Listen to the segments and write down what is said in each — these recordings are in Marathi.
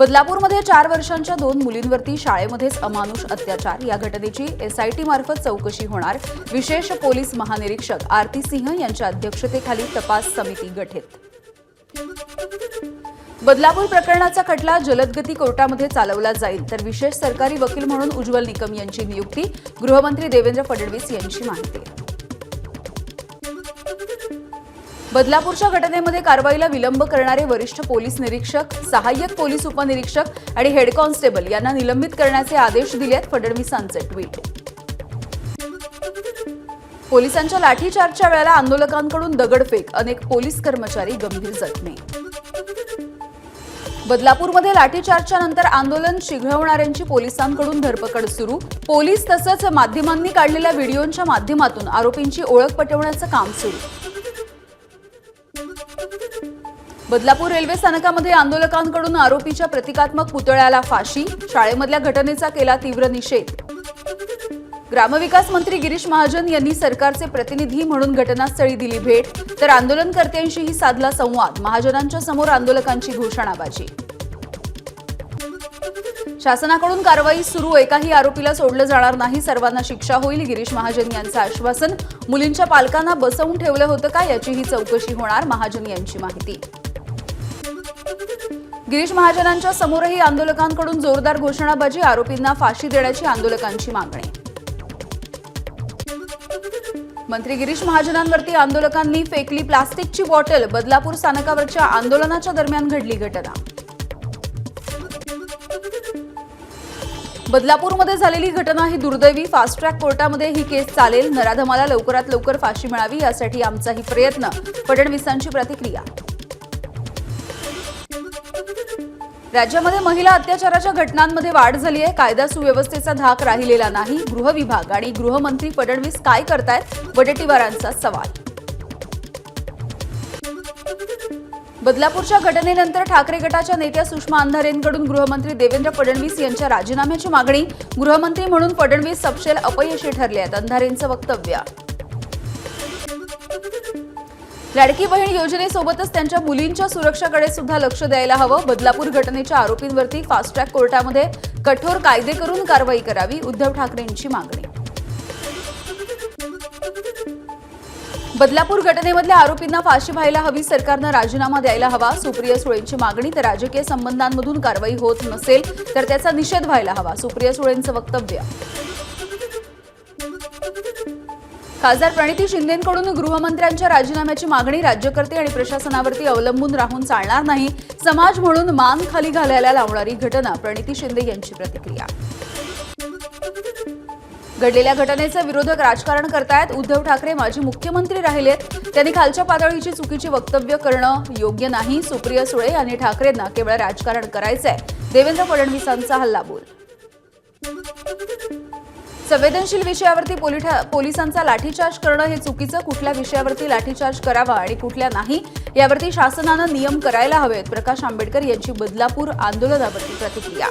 बदलापूरमध्ये चार वर्षांच्या दोन मुलींवरती शाळेमध्येच अमानुष अत्याचार. या घटनेची एसआयटी मार्फत चौकशी होणार. विशेष पोलीस महानिरीक्षक आरती सिंह यांच्या अध्यक्षतेखाली तपास समिती गठीत. बदलापूर प्रकरणाचा खटला जलदगती कोर्टामध्ये चालवला जाईल. तर विशेष सरकारी वकील म्हणून उज्ज्वल निकम यांची नियुक्ती. गृहमंत्री देवेंद्र फडणवीस यांची माहिती. बदलापूरच्या घटनेमध्ये कारवाईला विलंब करणारे वरिष्ठ पोलीस निरीक्षक सहाय्यक पोलीस उपनिरीक्षक आणि हेड कॉन्स्टेबल यांना निलंबित करण्याचे आदेश दिले आहेत फडणवीसांचे ट्विट. पोलिसांच्या लाठीचार्जच्या वेळेला आंदोलकांकडून दगडफेक अनेक पोलीस कर्मचारी गंभीर जखमी. बदलापूरमध्ये लाठीचार्जच्या नंतर आंदोलन चिघळवणाऱ्यांची पोलिसांकडून धरपकड सुरू. पोलीस तसंच माध्यमांनी काढलेल्या व्हिडिओच्या माध्यमातून आरोपींची ओळख पटवण्याचं काम सुरू. बदलापूर रेल्वे स्थानकामध्ये आंदोलकांकडून आरोपीच्या प्रतिकात्मक पुतळ्याला फाशी शाळेमधल्या घटनेचा केला तीव्र निषेध. ग्रामविकास मंत्री गिरीश महाजन यांनी सरकारचे प्रतिनिधी म्हणून घटनास्थळी दिली भेट तर आंदोलनकर्त्यांशीही साधला संवाद महाजनांच्या समोर आंदोलकांची घोषणाबाजी. शासनाकडून कारवाई सुरू एकाही आरोपीला सोडलं जाणार नाही सर्वांना शिक्षा होईल गिरीश महाजन यांचं आश्वासन मुलींच्या पालकांना बसवून ठेवलं होतं का याचीही चौकशी होणार महाजन यांची माहिती. गिरीश महाजनांच्या समोरही आंदोलकांकडून जोरदार घोषणाबाजी आरोपींना फाशी देण्याची आंदोलकांची मागणी. मंत्री गिरीश महाजनांवरती आंदोलकांनी फेकली प्लास्टिकची बॉटल बदलापूर स्थानकावरच्या आंदोलनाच्या दरम्यान घडली घटना. बदलापूरमध्ये झालेली घटना ही दुर्दैवी. फास्ट ट्रॅक कोर्टामध्ये ही केस चालेल. नराधमाला लवकरात लवकर फाशी मिळावी यासाठी आमचाही प्रयत्न. फडणवीसांची प्रतिक्रिया. राज्यामध्ये महिला अत्याचाराच्या घटनांमध्ये वाढ झाली आहे. कायदा सुव्यवस्थेचा धाक राहिलेला नाही. गृह विभाग आणि गृहमंत्री फडणवीस काय करतायत? वडेट्टीवारांचा सवाल. बदलापूरच्या घटनेनंतर ठाकरे गटाच्या नेत्या सुषमा अंधारेंकडून गृहमंत्री देवेंद्र फडणवीस यांच्या राजीनाम्याची मागणी. गृहमंत्री म्हणून फडणवीस सपशेल अपयशी ठरले आहेत अंधारेंचं वक्तव्य. लाडकी बहीण योजनेसोबतच त्यांच्या मुलींच्या सुरक्षाकडे सुद्धा लक्ष द्यायला हवं. बदलापूर घटनेच्या आरोपींवरती फास्ट ट्रॅक कोर्टामध्ये कठोर कायदे करून कारवाई करावी उद्धव ठाकरेंची मागणी. बदलापूर घटनेमधल्या आरोपींना फाशी व्हायला हवी सरकारनं राजीनामा द्यायला हवा. सुप्रिया सुळेंची मागणी तर राजकीय संबंधांमधून कारवाई होत नसेल तर त्याचा निषेध व्हायला हवा. सुप्रिया सुळेंचं वक्तव्य. खासदार प्रणिती शिंदेकडून गृहमंत्र्यांच्या राजीनाम्याची मागणी राज्यकर्ते आणि प्रशासनावरती अवलंबून राहून चालणार नाही. समाज म्हणून मान खाली घालायला लावणारी घटना प्रणिती शिंदे यांची प्रतिक्रिया. घडलेल्या घटनेचं विरोधक राजकारण करतायत. उद्धव ठाकरे माजी मुख्यमंत्री राहिलेत. त्यांनी खालच्या पातळीची चुकीची वक्तव्य करणं योग्य नाही. सुप्रिया सुळे आणि ठाकरेंना केवळ राजकारण करायचंय. देवेंद्र फडणवीसांचा हल्लाबोल संवेदनशील विषयावरती पोलिठा- पोलिसांचा लाठीचार्ज करणं हे चुकीचं. कुठल्या विषयावरती लाठीचार्ज करावा आणि कुठल्या नाही यावरती शासनानं नियम करायला हवेत. प्रकाश आंबेडकर यांची बदलापूर आंदोलनावरती प्रतिक्रिया.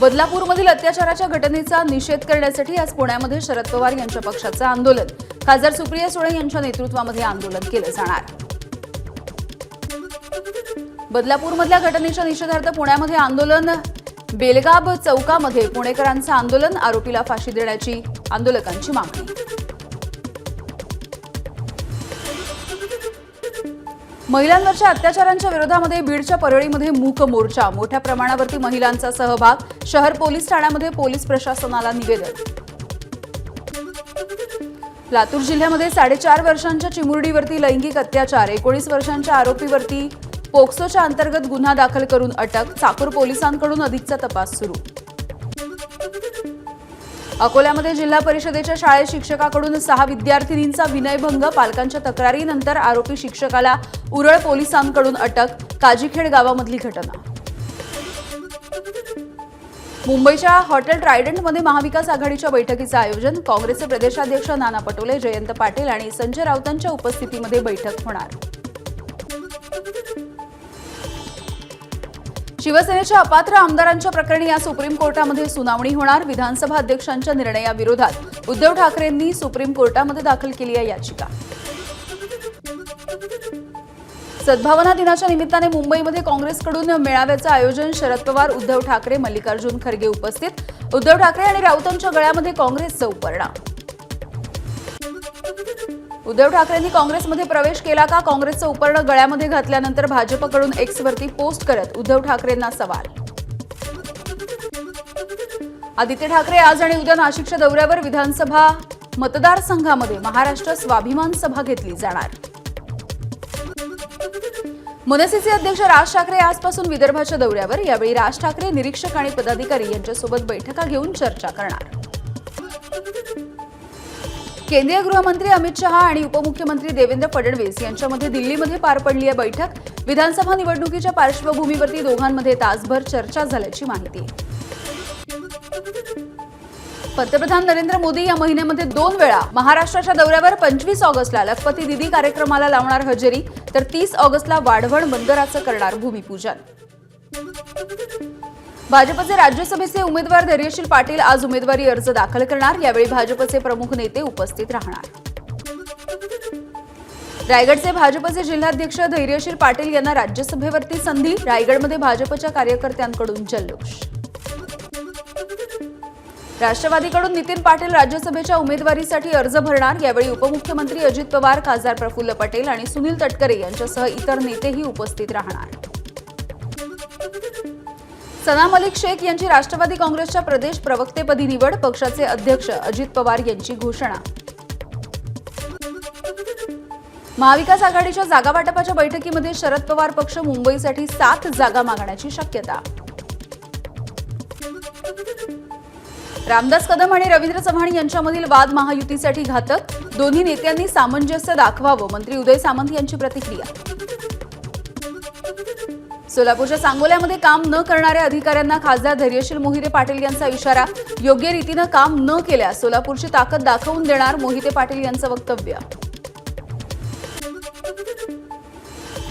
बदलापूरमधील अत्याचाराच्या घटनेचा निषेध करण्यासाठी आज पुण्यामध्ये शरद पवार यांच्या पक्षाचं आंदोलन. खासदार सुप्रिया सुळे यांच्या नेतृत्वामध्ये आंदोलन केलं जाणार. बदलापूरमधल्या घटनेच्या निषेधार्थ पुण्यामध्ये आंदोलन बेलगाव चौकामध्ये पुणेकरांचं आंदोलन आरोपीला फाशी देण्याची आंदोलकांची मागणी. महिलांवरच्या अत्याचारांच्या विरोधामध्ये बीडच्या परळीमध्ये मूक मोर्चा. मोठ्या प्रमाणावरती महिलांचा सहभाग. शहर पोलीस ठाण्यामध्ये पोलीस प्रशासनाला निवेदन. लातूर जिल्ह्यामध्ये साडेचार वर्षांच्या चिमुरडीवरती लैंगिक अत्याचार. एकोणीस वर्षांच्या आरोपीवरती पोक्सोच्या अंतर्गत गुन्हा दाखल करून अटक चाकूर पोलिसांकडून अधिकचा तपास सुरू. अकोल्यामध्ये जिल्हा परिषदेच्या शाळेत शिक्षकाकडून सहा विद्यार्थिनींचा विनयभंग पालकांच्या तक्रारीनंतर आरोपी शिक्षकाला उरळ पोलिसांकडून अटक काजीखेड गावामधली घटना. मुंबईच्या हॉटेल ट्रायडंटमध्ये महाविकास आघाडीच्या बैठकीचं आयोजन काँग्रेसचे प्रदेशाध्यक्ष नाना पटोले जयंत पाटील आणि संजय राऊतांच्या उपस्थितीमध्ये बैठक होणार. शिवसेनेच्या अपात्र आमदारांच्या प्रकरणी या सुप्रीम कोर्टामध्ये सुनावणी होणार. विधानसभा अध्यक्षांच्या निर्णयाविरोधात उद्धव ठाकरेंनी सुप्रीम कोर्टामध्ये दाखल केली आहे याचिका. सद्भावना दिनाच्या निमित्ताने मुंबईमध्ये काँग्रेसकडून मेळाव्याचं आयोजन शरद पवार उद्धव ठाकरे मल्लिकार्जुन खरगे उपस्थित. उद्धव ठाकरे आणि राऊतांच्या गळ्यामध्ये काँग्रेसचं उपरणा. उद्धव ठाकरेंनी काँग्रेसमध्ये प्रवेश केला का? काँग्रेसचं उपरणं गळ्यामध्ये घातल्यानंतर भाजपकडून एक्सवरती पोस्ट करत उद्धव ठाकरेंना सवाल. आदित्य ठाकरे आज आणि उद्या नाशिकच्या दौऱ्यावर विधानसभा मतदारसंघामध्ये महाराष्ट्र स्वाभिमान सभा घेतली जाणार. मनसेचे अध्यक्ष राज ठाकरे आजपासून विदर्भाच्या दौऱ्यावर. यावेळी राज ठाकरे निरीक्षक आणि पदाधिकारी यांच्यासोबत बैठका घेऊन चर्चा करणार. केंद्रीय गृहमंत्री अमित शहा आणि उपमुख्यमंत्री देवेंद्र फडणवीस यांच्यामध्ये दिल्लीमध्ये पार पडली आहे बैठक. विधानसभा निवडणुकीच्या पार्श्वभूमीवरती दोघांमध्ये तासभर चर्चा झाल्याची माहिती. पंतप्रधान नरेंद्र मोदी या महिन्यामध्ये दोन वेळा महाराष्ट्राच्या दौऱ्यावर पंचवीस ऑगस्टला लखपती दिदी कार्यक्रमाला लावणार हजेरी तर तीस ऑगस्टला वाढवण बंदराचं करणार भूमिपूजन. भाजपचे राज्यसभेचे उमेदवार धैर्यशील पाटील आज उमेदवारी अर्ज दाखल करणार. यावेळी भाजपचे प्रमुख नेते उपस्थित राहणार. रायगडचे भाजपचे जिल्हाध्यक्ष धैर्यशील पाटील यांना राज्यसभेवरती संधी रायगडमध्ये भाजपच्या कार्यकर्त्यांकडून जल्लोष. राष्ट्रवादीकडून नितीन पाटील राज्यसभेच्या उमेदवारीसाठी अर्ज भरणार. यावेळी उपमुख्यमंत्री अजित पवार खासदार प्रफुल्ल पटेल आणि सुनील तटकरे यांच्यासह इतर नेतेही उपस्थित राहणार. सना मलिक शेख यांची राष्ट्रवादी काँग्रेसच्या प्रदेश प्रवक्तेपदी निवड पक्षाचे अध्यक्ष अजित पवार यांची घोषणा. महाविकास आघाडीच्या जागा वाटपाच्या बैठकीमध्ये शरद पवार पक्ष मुंबईसाठी सात जागा मागण्याची शक्यता. रामदास कदम आणि रवींद्र चव्हाण यांच्यामधील वाद महायुतीसाठी घातक. दोन्ही नेत्यांनी सामंजस्य दाखवावं मंत्री उदय सामंत यांची प्रतिक्रिया. सोलापूरच्या सांगोल्यामध्ये काम न करणाऱ्या अधिकाऱ्यांना खासदार धैर्यशील मोहिते पाटील यांचा इशारा. योग्य रीतीनं काम न केल्यास सोलापूरची ताकद दाखवून देणार मोहिते पाटील यांचं वक्तव्य.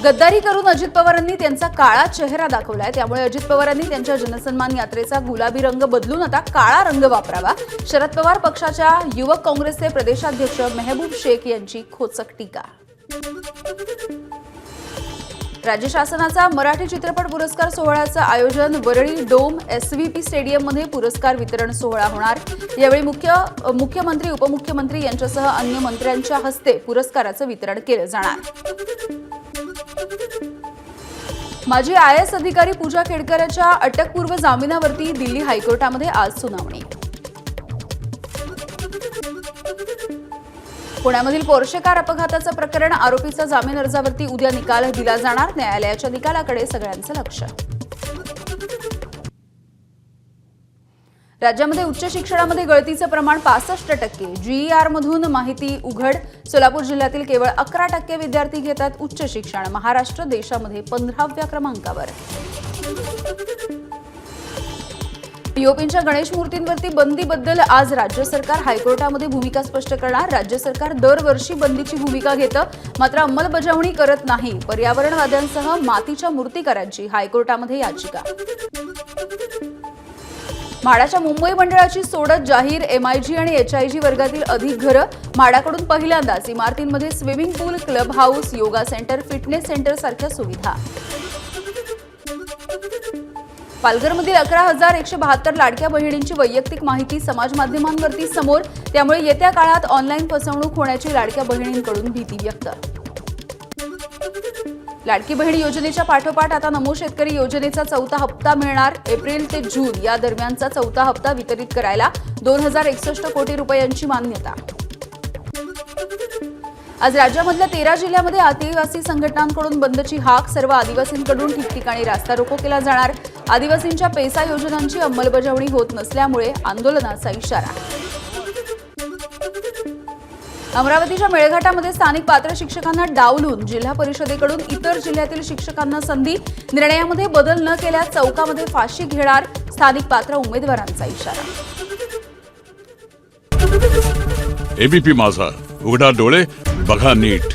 गद्दारी करून अजित पवारांनी त्यांचा काळा चेहरा दाखवलाय. त्यामुळे अजित पवारांनी त्यांच्या जनसन्मान यात्रेचा गुलाबी रंग बदलून आता काळा रंग वापरावा. शरद पवार पक्षाच्या युवक काँग्रेसचे प्रदेशाध्यक्ष मेहबूब शेख यांची खोचक टीका. राज्य शासनाचा मराठी चित्रपट पुरस्कार सोहळ्याचं आयोजन Worli dome S V P स्टेडियममध्ये पुरस्कार वितरण सोहळा होणार. यावेळी मुख्य मुख्यमंत्री उपमुख्यमंत्री यांच्यासह अन्य मंत्र्यांच्या हस्ते पुरस्काराचं वितरण केलं जाणार. माजी आय एस अधिकारी पूजा खेडकरच्या अटकपूर्व जामिनावरती दिल्ली हायकोर्टामध्ये आज सुनावणी. पुण्यामधील पोर्शे कार अपघाताचं प्रकरण आरोपीचा जामीन अर्जावरती उद्या निकाल दिला जाणार. न्यायालयाच्या निकालाकडे सगळ्यांचं लक्ष. राज्यामध्ये उच्च शिक्षणामध्ये गळतीचं प्रमाण पासष्ट टक्के. जीईआर मधून माहिती उघड. सोलापूर जिल्ह्यातील केवळ अकरा टक्के विद्यार्थी घेतात उच्च शिक्षण. महाराष्ट्र देशामध्ये पंधराव्या क्रमांकावर. पीओपींच्या गणेश मूर्तींवरती बंदीबद्दल आज राज्य सरकार हायकोर्टामध्ये भूमिका स्पष्ट करणार. राज्य सरकार दरवर्षी बंदीची भूमिका घेतं मात्र अंमलबजावणी करत नाही. पर्यावरणवाद्यांसह मातीच्या मूर्तीकारांची हायकोर्टामध्ये याचिका. म्हाडाच्या मुंबई मंडळाची सोडत जाहीर एमआयजी आणि एचआयजी वर्गातील अधिक घरं. म्हाडाकडून पहिल्यांदाच इमारतींमध्ये swimming pool club house yoga centre fitness centre सारख्या सुविधा. पालघरमधील अकरा हजार एकशे बहात्तर लाडक्या बहिणींची वैयक्तिक माहिती समाज माध्यमांवरती समोर त्यामुळे येत्या काळात ऑनलाईन फसवणूक होण्याची लाडक्या बहिणींकडून भीती व्यक्त. लाडकी बहीण योजनेच्या पाठोपाठ आता नमो शेतकरी योजनेचा चौथा हप्ता मिळणार एप्रिल ते जून. या दरम्यानचा चौथा हप्ता वितरित करायला दोन हजार एकसष्ट कोटी रुपयांची मान्यता. आज राज्यामधल्या तेरा जिल्ह्यामध्ये आदिवासी संघटनांकडून बंदची हाक सर्व आदिवासींकडून ठिकठिकाणी रास्ता रोको केला जाणार. आदिवासींच्या पेसा योजनांची अंमलबजावणी होत नसल्यामुळे आंदोलनाचा इशारा. अमरावतीच्या मेळघाटामध्ये स्थानिक पात्र शिक्षकांना डावलून जिल्हा परिषदेकडून इतर जिल्ह्यातील शिक्षकांना संधी निर्णयामध्ये बदल न केल्यास चौकामध्ये फाशी घेणार स्थानिक पात्र उमेदवारांचा इशारा. एबीपी माझा. उघडा डोळे बघा नीट.